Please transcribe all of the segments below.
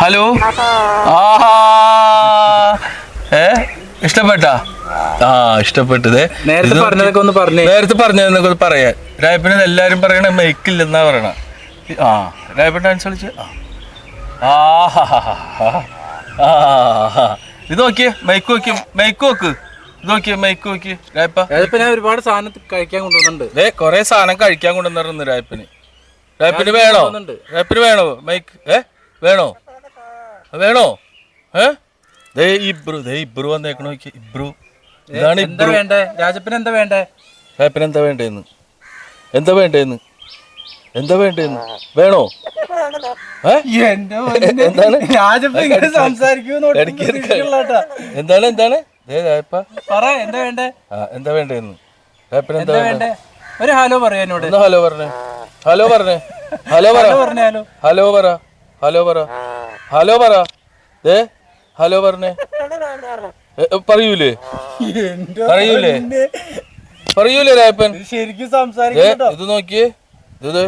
Hello? ആഹാ. ഏ? ഇഷ്ടപ്പെട്ട? ആ ഇഷ്ടപ്പെട്ടത്. നേരത്തെ പറഞ്ഞതൊക്കെ ഒന്ന് പറഞ്ഞു. നേരത്തെ പറഞ്ഞതൊക്കെ പറയാൻ. രായപ്പന് എല്ലാരും പറയണ മൈക്കില്ലെന്നാ പറയണ. ആ രായപ്പൻ ഡാൻസ് കളിച്ച്. ഇത് നോക്കിയേ മൈക്ക് നോക്കി മൈക്ക് നോക്ക്. ഇത് നോക്കിയേ മൈക്ക് നോക്കി രായപ്പ? ഞാൻ ഒരുപാട് സാധനം കഴിക്കാൻ കൊണ്ടുവന്നിട്ടുണ്ട്. ദേ കൊറേ സാധനം കഴിക്കാൻ കൊണ്ടുവന്നിരുന്നു രായപ്പന്. രായപ്പന് വേണോ. രായപ്പന് വേണോ? മൈക്ക് ഏ? വേണോ? വേണോ? ഏ? ദേ ഇബ്രു ദേ ഇബ്രു വന്നേക്കണോ നോക്കി. ഇബ്രു. ഇതാണ് എന്താ ഇബ്രു. വേണ്ടേ? രാജപ്പന് എന്താ വേണ്ടേ? രായപ്പന് എന്താ വേണ്ടേന്ന്? എന്താ വേണ്ടേന്ന്? എന്താ വേണ്ടേന്ന്? വേണോ? ഏ? എന്താണ്? രാജപ്പ ഇങ്ങനെ സംസാരിക്കുമെന്ന് ഇടയ്ക്ക് ഇടയ്ക്ക് എന്താണ് എന്താണ്? ദേ രായപ്പ പറ എന്താ വേണ്ടേ? ആ എന്താ വേണ്ടേന്ന്? രായപ്പന് എന്താ എന്താ വേണ്ടേ? വേണ്ടേ? ഒരു ഹലോ പറയാ എന്നോട്. ഒന്ന് ഹലോ പറഞ്ഞേ. ഹലോ പറഞ്ഞേ. ഹലോ പറ. പറഞ്ഞേ ഹലോ. ഹലോ പറ. ഹലോ പറ. ഹലോ പറ. ഏ ഹലോ പറഞ്ഞേ. പറയൂലേ? പറയൂലേ? പറയൂലേ രായപ്പൻ? ശരിക്കും സംസാരിക്കും ഇത് നോക്കിയേ. ഇത്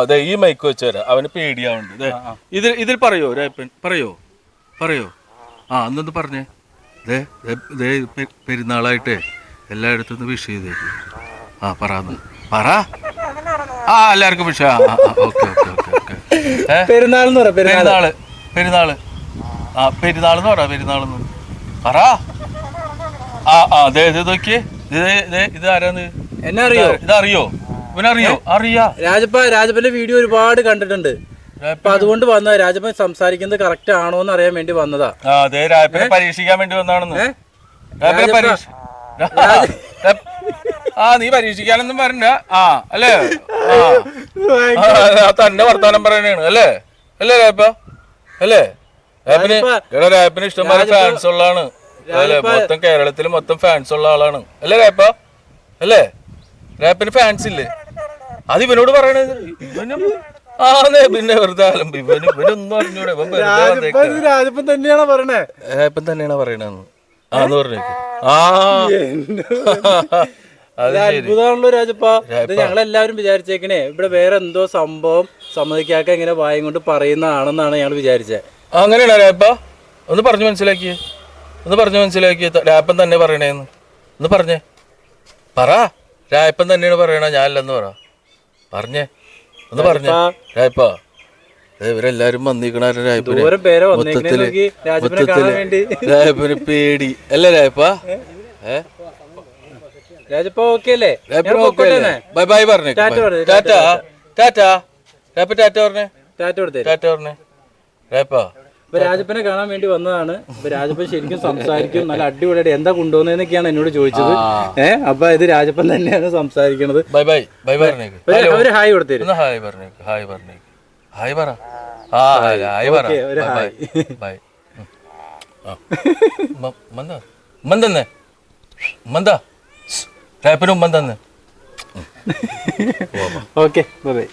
അതെ ഈ മൈക്ക് വെച്ചാ അവന് പേടിയാവുണ്ട്. ദേ, ഇതിൽ ഇതിൽ പറയോ രായപ്പൻ? പറയോ? പറയോ? ആ അന്നൊന്ന് പറഞ്ഞേ. ദേ ദേ, പെരുന്നാളായിട്ടേ എല്ലായിടത്തും ഒന്ന് വിഷ് ചെയ്തേക്ക്. ആ പറ ആ എല്ലാവർക്കും വിഷ ആ ഓക്കെ ഓക്കെ. പെരുന്നാൾ എന്ന് പറ പെരുന്നാൾ പെരുന്നാൾ പെരുന്നാൾ. ആ പെരുന്നാളെന്ന് പറ പെരുന്നാളെന്ന്. പറ. ആ ആ ദേ ഇത് നോക്കിയേ ഇത് ദേ ഇത് ആരാന്ന്? എന്നെ അറിയോ? ഇതറിയോ അറിയോ? ഇവനറിയോ? അറിയാ. രാജപ്പ രാജപ്പന്റെ വീഡിയോ ഒരുപാട് കണ്ടിട്ടുണ്ട്. അപ്പൊ അതുകൊണ്ട് വന്നതാ. രാജപ്പൻ സംസാരിക്കുന്നത് കറക്റ്റ് ആണോ എന്ന് അറിയാൻ വേണ്ടി വന്നതാ. അതെ രാജപ്പനെ പരീക്ഷിക്കാൻ വേണ്ടി? രായപ്പനെ ആ നീ പരീക്ഷിക്കാനൊന്നും പറഞ്ഞ ആ അല്ലേ? തന്നെ വർത്താനം പറയണേണ് അല്ലേ? അല്ലേ രാപ്പ അല്ലേ? രാപ്പിന്. എടാ രാപ്പിന് ഇഷ്ടംപോലെ ഫാൻസ് ഉള്ളതാണ് അല്ലേ? മൊത്തം കേരളത്തിൽ മൊത്തം ഫാൻസ് ഉള്ള ആളാണ്. അല്ലേ രാപ്പ അല്ലേ? രാപ്പിന് ഫാൻസ് ഇല്ലേ? അത് ഇവനോട് പറയണത്. ഇവനും പിന്നെ വെറുതെ അലമ്പ് ഇവന് ഇവനൊന്നും അറിഞ്ഞൂടെ. ഇവൻ വെറുതെ. രാജപ്പൻ തന്നെയാണ് പറയണേ? ആന്ന് തന്നെയാണ് പറയണെന്ന് ആ പറഞ്ഞു ആ. അത്ഭുതമാണല്ലോ രാജപ്പ. ഇത് ഞങ്ങളെല്ലാവരും വിചാരിച്ചേക്കണേ ഇവിടെ വേറെ എന്തോ സംഭവം സമ്മതിക്കാക്ക ഇങ്ങനെ വായും കൊണ്ട് പറയുന്നതാണെന്നാണ് ഞങ്ങൾ വിചാരിച്ചത് അങ്ങനെയാണോ രായപ്പ ഒന്ന് പറഞ്ഞു മനസ്സിലാക്കിയേ. ഒന്ന് പറഞ്ഞു മനസ്സിലാക്കിയേ. രാപ്പൻ തന്നെ പറയണേന്ന്. ഒന്ന് പറഞ്ഞേ. പറ. രായപ്പൻ തന്നെയാണ് പറയണ ഞാനല്ലെന്ന് പറ. പറഞ്ഞേ. ഒന്ന് പറഞ്ഞേ. രായപ്പ. ഇവരെല്ലാരും വന്നിക്കണ രായപ്പന്? മൊത്തത്തിൽ മൊത്തത്തിൽ രായപ്പന് പേടി. അല്ലേ രായപ്പ? ഏ രാജപ്പ ഓക്കെ അല്ലേ രായപ്പൻ ഞാൻ ഓക്കെ പൊക്കോട്ടെ അല്ലേ ബൈ ബൈ പറഞ്ഞു ടാറ്റ ടാറ്റ ടാറ്റ. ടാറ്റ പറഞ്ഞേ. ടാറ്റ കൊടുത്തേ. ടാറ്റ പറഞ്ഞേ. രായപ്പ ഇപ്പൊ രാജപ്പനെ കാണാൻ വേണ്ടി വന്നതാണ്. ഇപ്പൊ രാജപ്പൻ ശരിക്കും സംസാരിക്കും. നല്ല അടിപൊളിയായിട്ട് എന്താ കൊണ്ടുപോകുന്നതെന്നൊക്കെയാണ് എന്നോട് ചോദിച്ചത്. ഏഹ് അപ്പൊ ഇത് രാജപ്പൻ തന്നെയാണ് സംസാരിക്കണത്. ബൈ ബൈ ബൈ പറഞ്ഞേക്ക്. അവർ ഹായ് കൊടുത്തേരും ഹായ് പറഞ്ഞേക്ക് ഹായ് പറഞ്ഞേക്ക്. ഹായ് പറ. ആ ഹായ് പറ. ബൈ ബൈ ഉം. ആ. മ- മന്ദ? മന്ദന്നെ ഉമ്മൻ തന്നെ ഓക്കെ ബൈ.